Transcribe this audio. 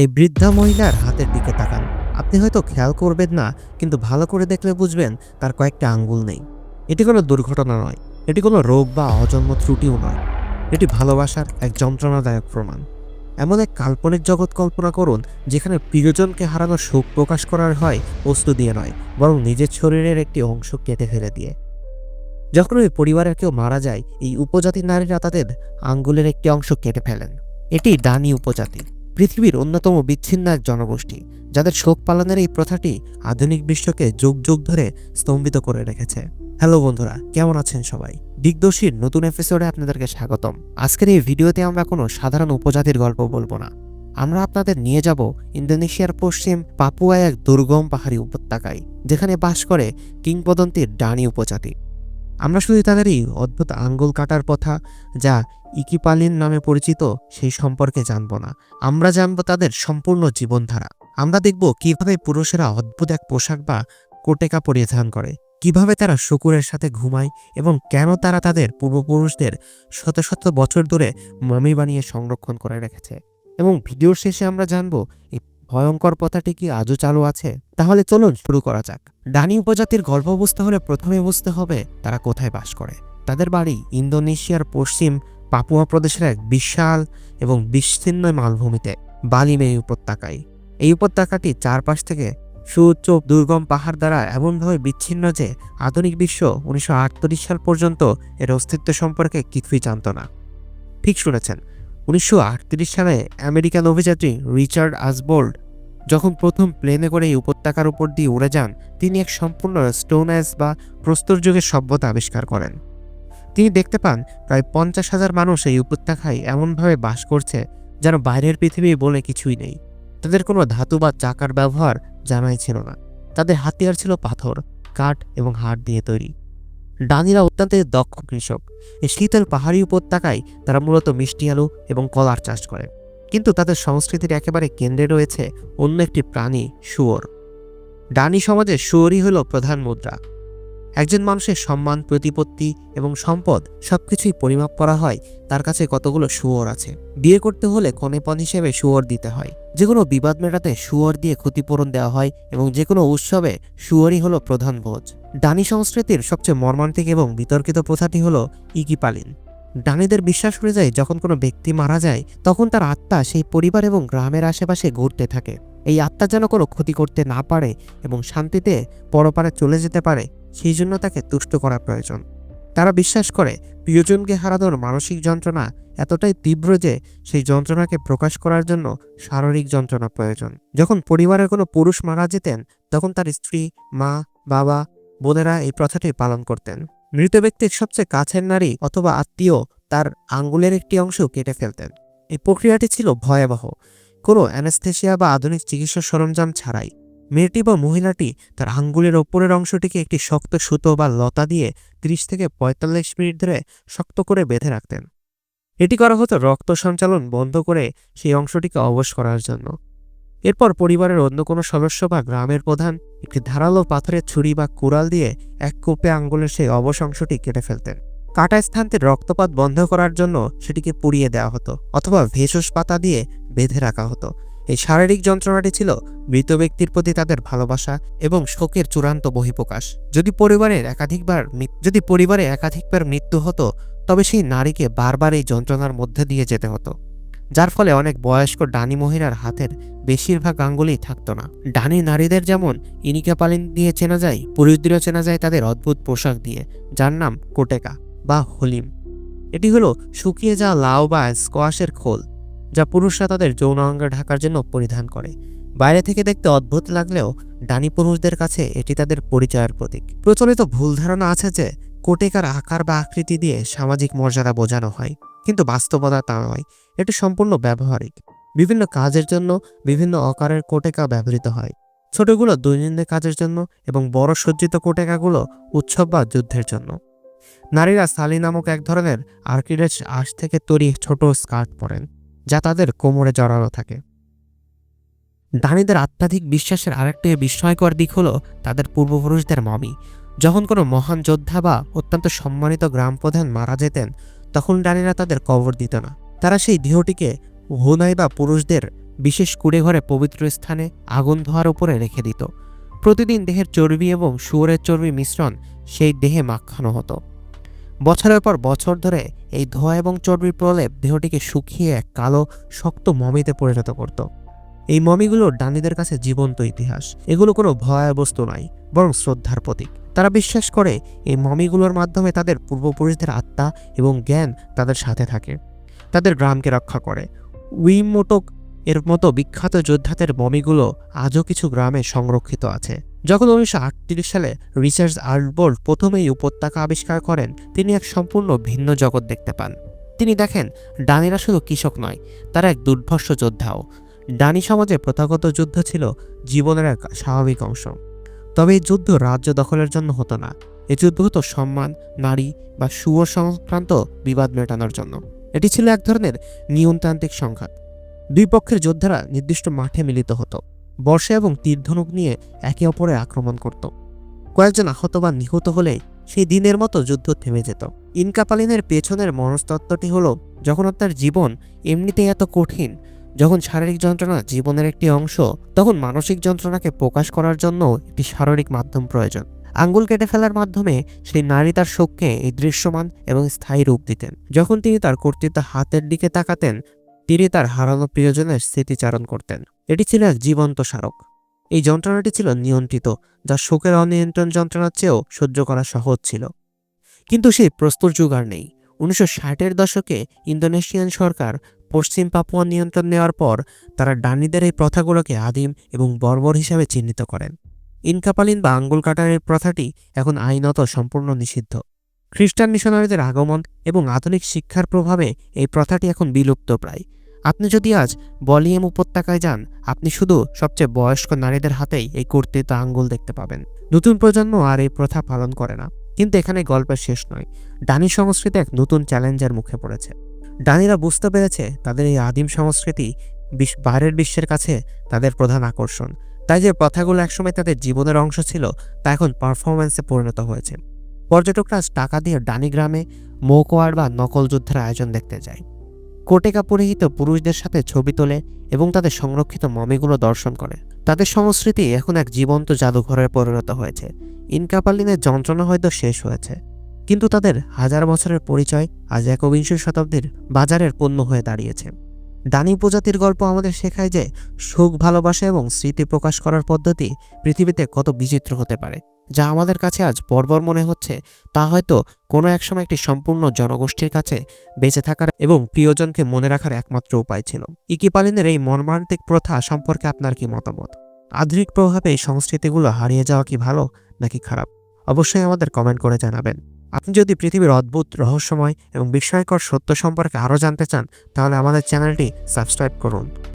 এই বৃদ্ধা মহিলার হাতের দিকে তাকান। আপনি হয়তো খেয়াল করবেন না, কিন্তু ভালো করে দেখলে বুঝবেন তার কয়েকটা আঙ্গুল নেই। এটি কোনো দুর্ঘটনা নয়, এটি কোনো রোগ বা অজন্ম ত্রুটিও নয়। এটি ভালোবাসার এক যন্ত্রণাদায়ক প্রমাণ। এমন এক কাল্পনিক জগৎ কল্পনা করুন, যেখানে প্রিয়জনকে হারানোর শোক প্রকাশ করার হয় বস্তু দিয়ে নয়, বরং নিজের শরীরের একটি অংশ কেটে ফেলে দিয়ে। যখন ওই পরিবারের কেউ মারা যায়, এই উপজাতি নারীরা তাদের আঙ্গুলের একটি অংশ কেটে ফেলেন। এটি ডানি উপজাতি। পৃথিবীর অন্যতম বিচ্ছিন্ন এক জনগোষ্ঠী, যাদের শোক পালনের এই প্রথাটি আধুনিক বিশ্বকে যুগ যুগ ধরে স্তম্ভিত করে রেখেছে। হ্যালো বন্ধুরা, কেমন আছেন সবাই? দিগদর্শীর নতুন এপিসোডে আপনাদেরকে স্বাগতম। আজকের এই ভিডিওতে আমরা কোনো সাধারণ উপজাতির গল্প বলব না। আমরা আপনাদের নিয়ে যাব ইন্দোনেশিয়ার পশ্চিম পাপুয়ায় এক দুর্গম পাহাড়ি উপত্যকায়, যেখানে বাস করে কিংবদন্তির ডানি উপজাতি। আমরা শুধু তাদের এই অদ্ভুত আঙ্গুল কাটার কথা যা ইকিপালিন নামে পরিচিত সেই সম্পর্কে জানব না। আমরা জানব তাদের সম্পূর্ণ জীবনধারা। আমরা দেখব কীভাবে পুরুষেরা অদ্ভুত এক পোশাক বা কোটেকা পরিধান করে, কীভাবে তারা শুকুরের সাথে ঘুমায় এবং কেন তারা তাদের পূর্বপুরুষদের শত শত বছর ধরে মামি বানিয়ে সংরক্ষণ করে রেখেছে। এবং ভিডিওর শেষে আমরা জানব, এই ভয়ঙ্কর কথাটি কি আজও চালু আছে? তাহলে চলুন শুরু করা যাক। ডানি উপজাতির গল্প বুঝতে হলে প্রথমে বুঝতে হবে তারা কোথায় বাস করে। তাদের বাড়ি ইন্দোনেশিয়ার পশ্চিম পাপুয়া প্রদেশের এক বিশাল এবং বিস্তীর্ণ মালভূমিতে বালিমে উপত্যকায়। এই উপত্যকাটি চারপাশ থেকে সুউচ্চ দুর্গম পাহাড় দ্বারা এমনভাবে বিচ্ছিন্ন যে আধুনিক বিশ্ব উনিশশো আটত্রিশ সাল পর্যন্ত এর অস্তিত্ব সম্পর্কে কিছুই জানত না। ঠিক শুনেছেন, উনিশশো আটত্রিশ সালে আমেরিকান অভিযাত্রী রিচার্ড আসবোল্ড যখন প্রথম প্লেনে করে এই উপত্যকার উপর দিয়ে উড়ে যান, তিনি এক সম্পূর্ণ স্টোন এজ বা প্রস্তর যুগের সভ্যতা আবিষ্কার করেন। তিনি দেখতে পান প্রায় পঞ্চাশ হাজার মানুষ এই উপত্যকায় এমনভাবে বাস করছে যেন বাইরের পৃথিবী বলে কিছুই নেই। তাদের কোনো ধাতু বা চাকার ব্যবহার জানাই ছিল না। তাদের হাতিয়ার ছিল পাথর, কাঠ এবং হাড় দিয়ে তৈরি। ডানিরা অত্যন্ত দক্ষ কৃষক। এই শীতল পাহাড়ি উপত্যকায় তারা মূলত মিষ্টি আলু এবং কলার চাষ করে। কিন্তু তাদের সংস্কৃতির একেবারে কেন্দ্রে রয়েছে অন্য একটি প্রাণী, শুয়োর। ডানি সমাজে শুয়োরই হল প্রধান মুদ্রা। একজন মানুষের সম্মান, প্রতিপত্তি এবং সম্পদ সবকিছুই পরিমাপ করা হয়, তার কাছে কতগুলো শুয়োর আছে। বিয়ে করতে হলে কনেপন হিসেবে শুয়োর দিতে হয়। যে কোনো বিবাদ মেটাতে শুয়োর দিয়ে ক্ষতিপূরণ দেওয়া হয় এবং যে কোনো উৎসবে শুয়োরই হলো প্রধান ভোজ। ডানি সংস্কৃতির সবচেয়ে মর্মান্তিক এবং বিতর্কিত প্রথাটি হলো ইকিপালিন ডানিদের বিশ্বাস অনুযায়ী যখন কোনো ব্যক্তি মারা যায়, তখন তার আত্মা সেই পরিবার এবং গ্রামের আশেপাশে ঘুরতে থাকে। এই আত্মা যেন কোনো ক্ষতি করতে না পারে এবং শান্তিতে পরপারে চলে যেতে পারে সেই জন্য তাকে তুষ্ট করা প্রয়োজন। তারা বিশ্বাস করে প্রিয়জনকে হারানোর মানসিক যন্ত্রণা এতটাই তীব্র যে সেই যন্ত্রণাকে প্রকাশ করার জন্য শারীরিক যন্ত্রণা প্রয়োজন। যখন পরিবারের কোনো পুরুষ মারা যেতেন, তখন তার স্ত্রী, মা, বাবা, বোনেরা এই প্রথাটি পালন করতেন। মৃত ব্যক্তির সবচেয়ে কাছের নারী অথবা আত্মীয় তার আঙ্গুলের একটি অংশ কেটে ফেলতেন। এই প্রক্রিয়াটি ছিল ভয়াবহ। কোনো অ্যানেস্থেশিয়া বা আধুনিক চিকিৎসা সরঞ্জাম ছাড়াই। মেয়েটি বা মহিলাটি তার আঙ্গুলের ওপরের অংশটিকে একটি শক্ত সুতো বা লতা দিয়ে ত্রিশ থেকে পঁয়তাল্লিশ মিনিট ধরে শক্ত করে বেঁধে রাখতেন। এটি করা হতো রক্ত সঞ্চালন বন্ধ করে সেই অংশটিকে অবশ করার জন্য। এরপর পরিবারের অন্য কোনো সদস্য বা গ্রামের প্রধান একটি ধারালো পাথরের ছুরি বা কুড়াল দিয়ে এক কোপে আঙ্গুলের সেই অবশ অংশটি কেটে ফেলতেন। কাটা স্থানতে রক্তপাত বন্ধ করার জন্য সেটিকে পুড়িয়ে দেওয়া হতো অথবা ভেষজ পাতা দিয়ে বেঁধে রাখা হতো। এই শারীরিক যন্ত্রণাটি ছিল মৃত ব্যক্তির প্রতি তাদের ভালোবাসা এবং শোকের চূড়ান্ত বহিঃপ্রকাশ। যদি পরিবারের একাধিকবার যদি পরিবারে একাধিকবার মৃত্যু হতো, তবে সেই নারীকে বারবার এই যন্ত্রণার মধ্যে দিয়ে যেতে হতো। যার ফলে অনেক বয়স্ক ডানি মহিলার হাতের বেশিরভাগ আঙ্গুলই থাকতো না। ডানি নারীদের যেমন ইনিকা পালিন দিয়ে চেনা যায়, পুরুষদেরও চেনা যায় তাদের অদ্ভুত পোশাক দিয়ে, যার নাম কোটেকা বা হলিম। এটি হলো শুকিয়ে যাওয়া লাউ বা স্কোয়াশের খোল। যা পুরুষরা তাদের যৌন অঙ্গ ঢাকার জন্য পরিধান করে। বাইরে থেকে দেখতে অদ্ভুত লাগলেও ডানি পুরুষদের কাছে এটি তাদের পরিচয়ের প্রতীক। প্রচলিত ভুল ধারণা আছে যে, কোটেকার আকার বা আকৃতি দিয়ে সামাজিক মর্যাদা বোঝানো হয়, কিন্তু বাস্তবতা তা নয়, এটি সম্পূর্ণ ব্যবহারিক। বিভিন্ন কাজের জন্য বিভিন্ন আকারের কোটেকা ব্যবহৃত হয়। ছোটগুলো দৈনন্দিন কাজের জন্য এবং বড় সজ্জিত কোটেকাগুলো উৎসব বা যুদ্ধের জন্য। নারীরা সালি নামক এক ধরনের আর্কিডেজ আঁশ থেকে তৈরি ছোট স্কার্ট পরেন। যা তাদের কোমরে জড়ানো থাকে। ডানিদের আত্মাধিক বিশ্বাসের আরেকটি বিস্ময়কর দিক হল তাদের পূর্বপুরুষদের মমি। যখন কোনো মহান যোদ্ধা বা অত্যন্ত সম্মানিত গ্রাম প্রধান মারা যেতেন, তখন ডানিরা তাদের কবর দিত না। তারা সেই দেহটিকে হুনাই বা পুরুষদের বিশেষ কুড়ে ঘরে পবিত্র স্থানে আগুন ধোয়ার উপরে রেখে দিত। প্রতিদিন দেহের চর্বি এবং শুয়োরের চর্বি মিশ্রণ সেই দেহে মাখানো হতো। বছরের পর বছর ধরে এই ধোয়া এবং চর্বির প্রলেপ দেহটিকে শুকিয়ে এক কালো, শক্ত মমিতে পরিণত করত। এই মমিগুলো ডানিদের কাছে জীবন্ত ইতিহাস। এগুলো কোনো ভয়াবহ বস্তু নয়, বরং শ্রদ্ধার প্রতীক। তারা বিশ্বাস করে এই মমিগুলোর মাধ্যমে তাদের পূর্বপুরুষদের আত্মা এবং জ্ঞান তাদের সাথে থাকে। তাদের গ্রামকে রক্ষা করে। উইমোটক এর মতো বিখ্যাত যোদ্ধাদের মমিগুলো আজও কিছু গ্রামে সংরক্ষিত আছে। যখন উনিশশো আটত্রিশ সালে রিসার্চ আর্টবোর্ড প্রথমে এই উপত্যকা আবিষ্কার করেন, তিনি এক সম্পূর্ণ ভিন্ন জগৎ দেখতে পান। তিনি দেখেন, ডানিরা শুধু কৃষক নয়, তারা এক দুর্ধর্ষ যোদ্ধাও। ডানি সমাজে প্রথাগত যুদ্ধ ছিল জীবনের এক স্বাভাবিক অংশ। তবে এই যুদ্ধ রাজ্য দখলের জন্য হতো না। এই যুদ্ধ হতো সম্মান, নারী বা সুয়র সংক্রান্ত বিবাদ মেটানোর জন্য। এটি ছিল এক ধরনের নিয়মতান্ত্রিক সংঘাত। দুই পক্ষের যোদ্ধারা নির্দিষ্ট মাঠে মিলিত হতো। বর্ষা এবং তীরধনুক নিয়ে একে অপরে আক্রমণ করত। কয়েকজন আহত বা নিহত হলে সেই দিনের মতো যুদ্ধ থেমে যেত। ইনকাপালিনের পেছনের মনস্তত্ত্বটি হলো, যখন আপনার জীবন এমনিতেই এত কঠিন, যখন শারীরিক যন্ত্রণা জীবনের একটি অংশ, তখন মানসিক যন্ত্রণাকে প্রকাশ করার জন্য একটি শারীরিক মাধ্যম প্রয়োজন। আঙ্গুল কেটে ফেলার মাধ্যমে সেই নারী তার শোককে এই দৃশ্যমান এবং স্থায়ী রূপ দিতেন। যখন তিনি তার কর্তৃত্ব হাতের দিকে তাকাতেন তিনি তার হারানো প্রিয়জনের স্মৃতিচারণ করতেন। এটি ছিল এক জীবন্ত স্মারক। এই যন্ত্রণাটি ছিল নিয়ন্ত্রিত, যা শোকের অনিয়ন্ত্রণ যন্ত্রণার চেয়েও সহ্য করা সহজ ছিল। কিন্তু সেই প্রস্তুর যুগ আর নেই। উনিশশো ষাটের দশকে ইন্দোনেশিয়ান সরকার পশ্চিম পাপুয়া নিয়ন্ত্রণ নেওয়ার পর তারা ডানিদের এই প্রথাগুলোকে আদিম এবং বর্বর হিসাবে চিহ্নিত করেন। ইনকাপালিন বা আঙ্গুল কাটারের প্রথাটি এখন আইনত সম্পূর্ণ নিষিদ্ধ। খ্রিস্টান মিশনারিদের আগমন এবং আধুনিক শিক্ষার প্রভাবে এই প্রথাটি এখন বিলুপ্ত প্রায় আপনি যদি আজ বলিয়াম উপত্যকায় যান, আপনি শুধু সবচেয়ে বয়স্ক নারীদের হাতেই এই কর্তৃত্ব আঙ্গুল দেখতে পাবেন। নতুন প্রজন্ম আর এই প্রথা পালন করে না। কিন্তু এখানে গল্পের শেষ নয়। ডানি সংস্কৃতি এক নতুন চ্যালেঞ্জের মুখে পড়েছে। ডানিরা বুঝতে পেরেছে তাদের এই আদিম সংস্কৃতি বাইরের বিশ্বের কাছে তাদের প্রধান আকর্ষণ। তাই যে প্রথাগুলো একসময় তাদের জীবনের অংশ ছিল, তা এখন পারফরমেন্সে পরিণত হয়েছে। পর্যটকরা টাকা দিয়ে ডানি গ্রামে মৌকোয়ার বা নকল যুদ্ধের আয়োজন দেখতে যায়। কোটেকা পরিহিত পুরুষদের সাথে ছবি তোলে এবং তাদের সংরক্ষিত মমিগুলো দর্শন করে। তাদের সংস্কৃতি এখন এক জীবন্ত জাদুঘরে পরিণত হয়েছে। ইনকাপালিনের যন্ত্রণা হয়তো শেষ হয়েছে। কিন্তু তাদের হাজার বছরের পরিচয় আজ একবিংশ শতাব্দীর বাজারের পণ্য হয়ে দাঁড়িয়েছে। ডানি প্রজাতির গল্প আমাদের শেখায় যে সুখ ভালোবাসা এবং স্মৃতি প্রকাশ করার পদ্ধতি পৃথিবীতে কত বিচিত্র হতে পারে। যা আমাদের কাছে আজ বর্বর মনে হচ্ছে, তা হয়তো কোনো এক সময় একটি সম্পূর্ণ জনগোষ্ঠীর কাছে বেঁচে থাকার এবং প্রিয়জনকে মনে রাখার একমাত্র উপায় ছিল। ইকিপালিনের এই মর্মান্তিক প্রথা সম্পর্কে আপনার কি মতামত? আধুনিক প্রভাবে এই সংস্কৃতিগুলো হারিয়ে যাওয়া কি ভালো নাকি খারাপ? অবশ্যই আমাদের কমেন্ট করে জানাবেন। আপনি যদি পৃথিবীর অদ্ভুত, রহস্যময় এবং বিস্ময়কর সত্য সম্পর্কে আরও জানতে চান, তাহলে আমাদের চ্যানেলটি সাবস্ক্রাইব করুন।